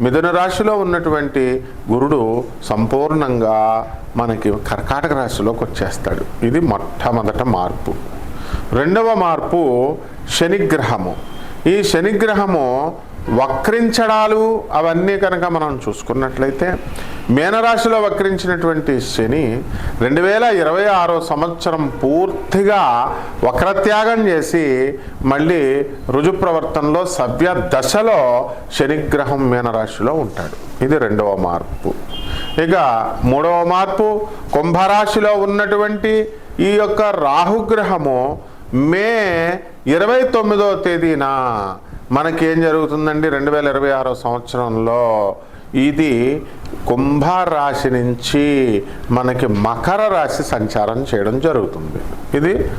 మిథున రాశిలో ఉన్నటువంటి గురుడు సంపూర్ణంగా మనకి కర్కాటక రాశిలోకి వచ్చేస్తాడు. ఇది మొట్టమొదట మార్పు. రెండవ మార్పు శనిగ్రహము. ఈ శనిగ్రహము వక్రించడాలు అవన్నీ కనుక మనం చూసుకున్నట్లయితే మీనరాశిలో వక్రించినటువంటి శని రెండు వేల ఇరవై ఆరో సంవత్సరం పూర్తిగా వక్రత్యాగం చేసి మళ్ళీ రుజు ప్రవర్తనలో సవ్య దశలో శనిగ్రహం మీనరాశిలో ఉంటాడు. ఇది రెండవ మార్పు. ఇక మూడవ మార్పు కుంభరాశిలో ఉన్నటువంటి ఈ యొక్క రాహుగ్రహము మే ఇరవై తొమ్మిదో తేదీన మనకేం జరుగుతుందండి? రెండు వేల ఇరవై ఆరో సంవత్సరంలో ఇది కుంభ రాశి నుంచి మనకి మకర రాశి సంచారం చేయడం జరుగుతుంది. ఇది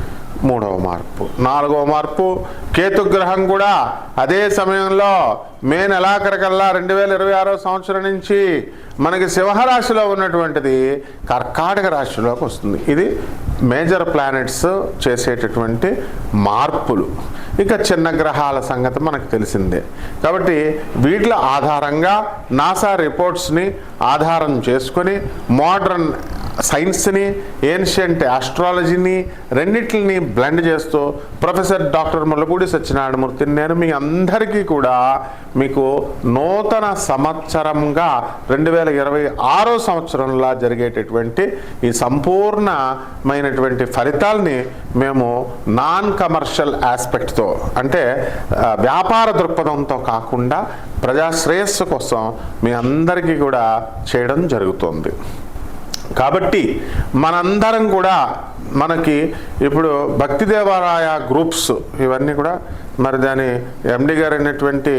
మూడవ మార్పు. నాలుగవ మార్పు కేతుగ్రహం కూడా అదే సమయంలో మే నెలాఖరికల్లా రెండు వేల ఇరవై ఆరో సంవత్సరం నుంచి మనకి సింహరాశిలో ఉన్నటువంటిది కర్కాటక రాశిలోకి వస్తుంది. ఇది మేజర్ ప్లానెట్స్ చేసేటటువంటి మార్పులు. ఇక చిన్న గ్రహాల సంగతి మనకు తెలిసిందే. కాబట్టి వీటిల ఆధారంగా నాసా రిపోర్ట్స్ని ఆధారం చేసుకొని మోడర్న్ సైన్స్ని ఏన్షియంట్ ఆస్ట్రాలజీని రెండింటిని బ్లెండ్ చేస్తూ ప్రొఫెసర్ డాక్టర్ ముల్లపూడి సత్యనారాయణమూర్తిని నేను మీ అందరికీ కూడా మీకు నూతన సంవత్సరంగా రెండు వేల ఇరవై ఆరో సంవత్సరంలో జరిగేటటువంటి ఈ సంపూర్ణమైనటువంటి ఫలితాల్ని మేము నాన్ కమర్షియల్ ఆస్పెక్ట్తో అంటే వ్యాపార దృక్పథంతో కాకుండా ప్రజాశ్రేయస్సు కోసం మీ అందరికీ కూడా చేయడం జరుగుతుంది. కాబట్టి మనందరం కూడా మనకి ఇప్పుడు భక్తి దేవాలయ గ్రూప్స్ ఇవన్నీ కూడా మరి దాని ఎండి గారు అయినటువంటి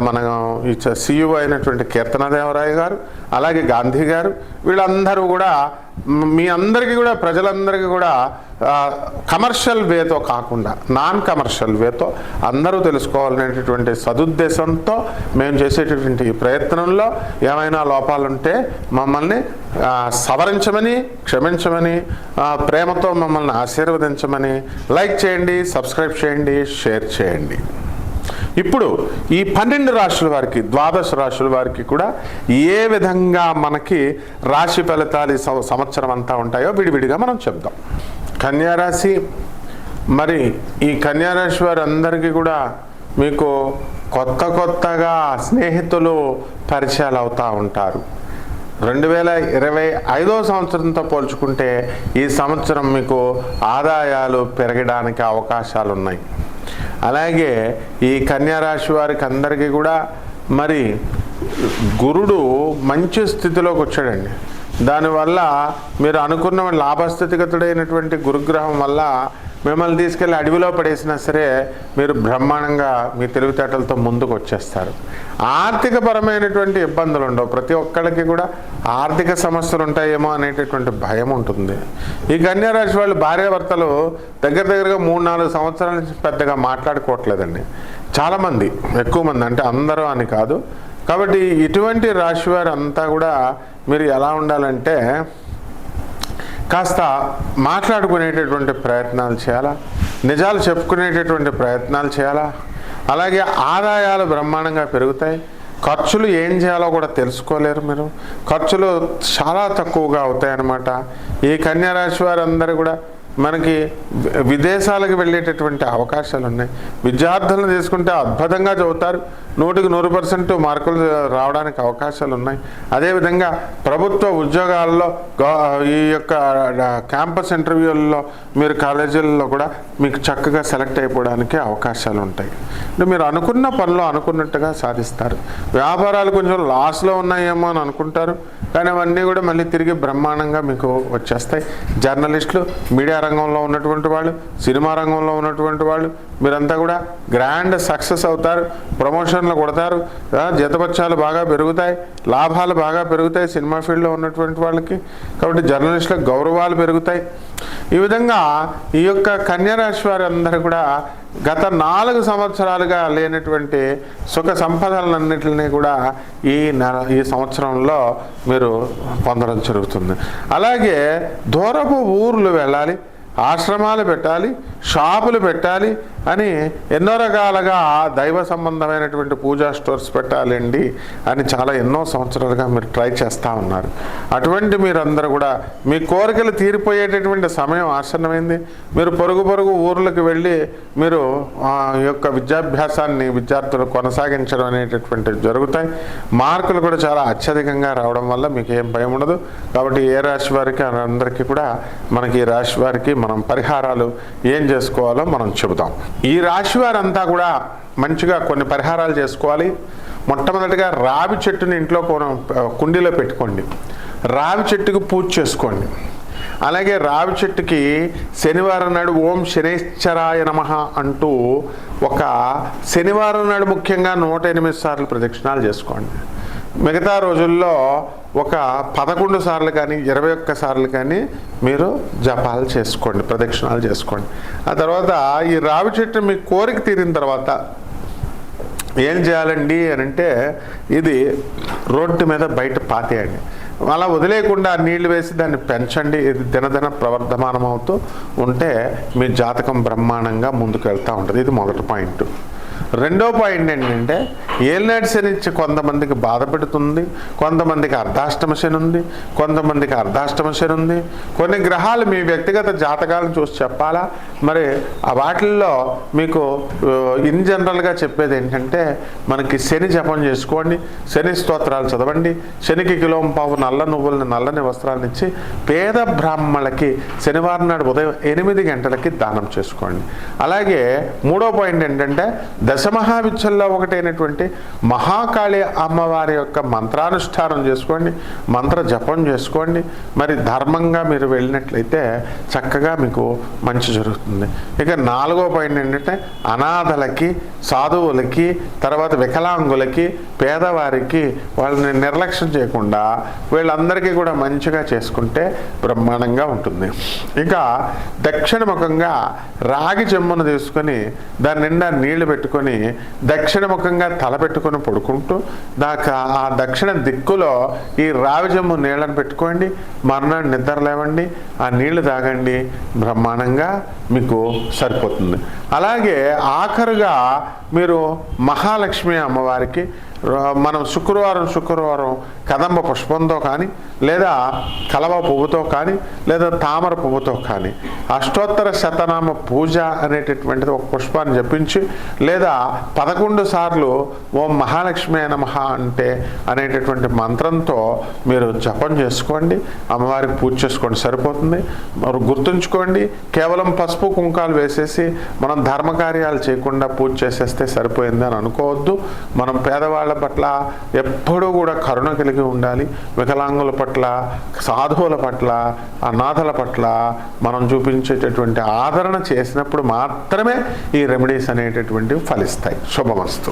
మనం మన సీఈఓ సిఇఓ అయినటువంటి కీర్తనదేవరాయ గారు అలాగే గాంధీ గారు వీళ్ళందరూ కూడా మీ అందరికీ కూడా ప్రజలందరికీ కూడా కమర్షియల్ వేతో కాకుండా నాన్ కమర్షియల్ వేతో అందరూ తెలుసుకోవాలనేటటువంటి సదుద్దేశంతో మేము చేసేటటువంటి ప్రయత్నంలో ఏమైనా లోపాలుంటే మమ్మల్ని సవరించమని క్షమించమని ప్రేమతో మమ్మల్ని ఆశీర్వదించమని లైక్ చేయండి సబ్స్క్రైబ్ చేయండి షేర్ చేయండి. ఇప్పుడు ఈ పన్నెండు రాశుల వారికి ద్వాదశ రాశుల వారికి కూడా ఏ విధంగా మనకి రాశి ఫలితాలు సంవత్సరం అంతా ఉంటాయో విడివిడిగా మనం చెప్దాం. కన్యారాశి. మరి ఈ కన్యారాశి వారందరికీ కూడా మీకు కొత్త కొత్తగా స్నేహితులు పరిచయాలు అవుతూ ఉంటారు. రెండు వేల ఇరవై ఐదో సంవత్సరంతో పోల్చుకుంటే ఈ సంవత్సరం మీకు ఆదాయాలు పెరగడానికి అవకాశాలు ఉన్నాయి అలాగే ఈ కన్యారాశి వారికి అందరికీ కూడా మరి గురుడు మంచి స్థితిలోకి వచ్చాడండి. దానివల్ల మీరు అనుకున్న లాభస్థితిగతుడైనటువంటి గురుగ్రహం వల్ల మిమ్మల్ని తీసుకెళ్ళి అడవిలో పడేసినా సరే మీరు బ్రహ్మాండంగా మీ తెలివితేటలతో ముందుకు వచ్చేస్తారు. ఆర్థిక పరమైనటువంటి ఇబ్బందులు ఉండవు. ప్రతి ఒక్కళ్ళకి కూడా ఆర్థిక సమస్యలు ఉంటాయేమో అనేటటువంటి భయం ఉంటుంది. ఈ కన్యారాశి వాళ్ళు భార్యాభర్తలు దగ్గర దగ్గరగా మూడు నాలుగు సంవత్సరాల నుంచి పెద్దగా మాట్లాడుకోవట్లేదండి. చాలామంది ఎక్కువ మంది అంటే అందరూ అని కాదు. కాబట్టి ఇటువంటి రాశి వారు అంతా కూడా మీరు ఎలా ఉండాలంటే కాస్త మాట్లాడుకునేటటువంటి ప్రయత్నాలు చేయాలా? నిజాలు చెప్పుకునేటటువంటి ప్రయత్నాలు చేయాలా? అలాగే ఆదాయాలు బ్రహ్మాండంగా పెరుగుతాయి. ఖర్చులు ఏం చేయాలో కూడా తెలుసుకోలేరు మీరు. ఖర్చులు చాలా తక్కువగా అవుతాయి అన్నమాట ఈ కన్యారాశి వారందరూ కూడా మనకి విదేశాలకు వెళ్ళేటటువంటి అవకాశాలు ఉన్నాయి విద్యార్థులను తీసుకుంటే అద్భుతంగా చదువుతారు. నూటికి నూరు పర్సెంట్ మార్కులు రావడానికి అవకాశాలు ఉన్నాయి అదేవిధంగా ప్రభుత్వ ఉద్యోగాల్లో ఈ యొక్క క్యాంపస్ ఇంటర్వ్యూల్లో మీరు కాలేజీల్లో కూడా మీకు చక్కగా సెలెక్ట్ అయిపోవడానికి అవకాశాలు ఉంటాయి అంటే మీరు అనుకున్న పనులు అనుకున్నట్టుగా సాధిస్తారు. వ్యాపారాలు కొంచెం లాస్లో ఉన్నాయేమో అని అనుకుంటారు. కానీ అవన్నీ కూడా మళ్ళీ తిరిగి బ్రహ్మాండంగా మీకు వచ్చేస్తాయి. జర్నలిస్టులు మీడియా రంగంలో ఉన్నటువంటి వాళ్ళు సినిమా రంగంలో ఉన్నటువంటి వాళ్ళు మీరంతా కూడా గ్రాండ్ సక్సెస్ అవుతారు ప్రమోషన్లు కొడతారు. ఆ, బాగా పెరుగుతాయి లాభాలు బాగా పెరుగుతాయి సినిమా ఫీల్డ్లో ఉన్నటువంటి వాళ్ళకి. కాబట్టి జర్నలిస్టులకు గౌరవాలు పెరుగుతాయి. ఈ విధంగా ఈ యొక్క కన్యరాశి వారి అందరూ కూడా గత నాలుగు సంవత్సరాలుగా లేనటువంటి సుఖ సంపదలన్నింటినీ కూడా ఈ నెల ఈ సంవత్సరంలో మీరు పొందడం జరుగుతుంది. అలాగే దూరపు ఊర్లు వెళ్ళాలి. ఆశ్రమాలు పెట్టాలి షాపులు పెట్టాలి అని ఎన్నో రకాలుగా దైవ సంబంధమైనటువంటి పూజా స్టోర్స్ పెట్టాలండి అని చాలా ఎన్నో సంవత్సరాలుగా మీరు ట్రై చేస్తూ ఉన్నారు. అటువంటి మీరందరూ కూడా మీ కోరికలు తీరిపోయేటటువంటి సమయం ఆసన్నమైంది. మీరు పొరుగు పొరుగు ఊర్లకు వెళ్ళి మీరు ఆ యొక్క విద్యాభ్యాసాన్ని విద్యార్థులు కొనసాగించడం అనేటటువంటివి జరుగుతాయి. మార్కులు కూడా చాలా అత్యధికంగా రావడం వల్ల మీకు ఏం భయం ఉండదు. కాబట్టి ఏ రాశి వారికి అందరికీ కూడా మనకి ఈ రాశి వారికి మనం పరిహారాలు ఏం చేసుకోవాలో మనం చెబుతాం. ఈ రాశి వారంతా కూడా మంచిగా కొన్ని పరిహారాలు చేసుకోవాలి. మొట్టమొదటిగా రావి చెట్టుని ఇంట్లో కుండీలో పెట్టుకోండి. రావి చెట్టుకు పూజ చేసుకోండి. అలాగే రావి చెట్టుకి శనివారం నాడు ఓం శనేశ్వరాయ నమ అంటూ ఒక శనివారం నాడు ముఖ్యంగా నూట ఎనిమిది సార్లు ప్రదక్షిణాలు చేసుకోండి. మిగతా రోజుల్లో ఒక పదకొండు సార్లు కానీ ఇరవై ఒక్క సార్లు కానీ మీరు జపాలు చేసుకోండి ప్రదక్షిణాలు చేసుకోండి. ఆ తర్వాత ఈ రావి చెట్టు మీ కోరిక తీరిన తర్వాత ఏం చేయాలండి అని అంటే ఇది రోడ్డు మీద బయట పాతేయండి. అలా వదిలేయకుండా నీళ్ళు వేసి దాన్ని పెంచండి. ఇది దినదిన ప్రవర్ధమానం అవుతూ ఉంటే మీ జాతకం బ్రహ్మాండంగా ముందుకు వెళ్తూ ఉంటుంది. ఇది మొదటి పాయింట్. రెండో పాయింట్ ఏంటంటే ఏలినాటి శని కొంతమందికి బాధ పెడుతుంది కొంతమందికి అర్ధాష్టమ శని ఉంది కొంతమందికి అర్ధాష్టమ శని ఉంది. కొన్ని గ్రహాలు మీ వ్యక్తిగత జాతకాలను చూసి చెప్పాలా? మరి ఆ వాటిల్లో మీకు ఇన్ జనరల్గా చెప్పేది ఏంటంటే మనకి శని జపం చేసుకోండి శని స్తోత్రాలు చదవండి శనికి కిలోం పావు నల్ల నువ్వులని నల్లని వస్త్రాలను ఇచ్చి పేద బ్రాహ్మణులకి శనివారం నాడు ఉదయం ఎనిమిది గంటలకి దానం చేసుకోండి. అలాగే మూడో పాయింట్ ఏంటంటే దశమహావిద్యల్లో ఒకటైనటువంటి మహాకాళి అమ్మవారి యొక్క మంత్రానుష్ఠానం చేసుకోండి మంత్ర జపం చేసుకోండి. మరి ధర్మంగా మీరు వెళ్ళినట్లయితే చక్కగా మీకు మంచి జరుగుతుంది. ఇక నాలుగో పాయింట్ ఏంటంటే అనాథలకి సాధువులకి తర్వాత వికలాంగులకి పేదవారికి వాళ్ళని నిర్లక్ష్యం చేయకుండా వీళ్ళందరికీ కూడా మంచిగా చేసుకుంటే బ్రహ్మాండంగా ఉంటుంది. ఇక దక్షిణముఖంగా రాగి చెమ్మును తీసుకొని దాని నిండా నీళ్ళు పెట్టుకొని దక్షిణముఖంగా తల పెట్టుకొని పడుకుంటూ దాకా ఆ దక్షిణ దిక్కులో ఈ రావిజమ్ము నీళ్ళను నీళ్ళని పెట్టుకోండి మర్నాడు నిద్ర లేవండి ఆ నీళ్ళు తాగండి బ్రహ్మాండంగా మీకు సరిపోతుంది. అలాగే ఆఖరుగా మీరు మహాలక్ష్మి అమ్మవారికి మనం శుక్రవారం శుక్రవారం కదంబ పుష్పంతో కానీ లేదా కలవ పువ్వుతో కానీ లేదా తామర పువ్వుతో కానీ అష్టోత్తర శతనామ పూజ అనేటటువంటిది ఒక పుష్పాన్ని జపించి లేదా పదకొండు సార్లు ఓం మహాలక్ష్మి నమః అంటే అనేటటువంటి మంత్రంతో మీరు జపం చేసుకోండి అమ్మవారికి పూజ చేసుకోండి సరిపోతుంది. మరి గుర్తుంచుకోండి కేవలం పసుపు కుంకాలు వేసేసి మనం ధర్మకార్యాలు చేయకుండా పూజ చేసేస్తే సరిపోయింది అని అనుకోవద్దు. మనం పేదవాళ్ళ పట్ల ఎప్పుడూ కూడా కరుణ కలిగి ఉండాలి. వికలాంగుల పట్ల సాధువుల పట్ల అనాథల పట్ల మనం చూపించేటటువంటి ఆదరణ చేసినప్పుడు మాత్రమే ఈ రెమెడీస్ అనేటటువంటివి ఫలిస్తాయి. శుభమస్తు.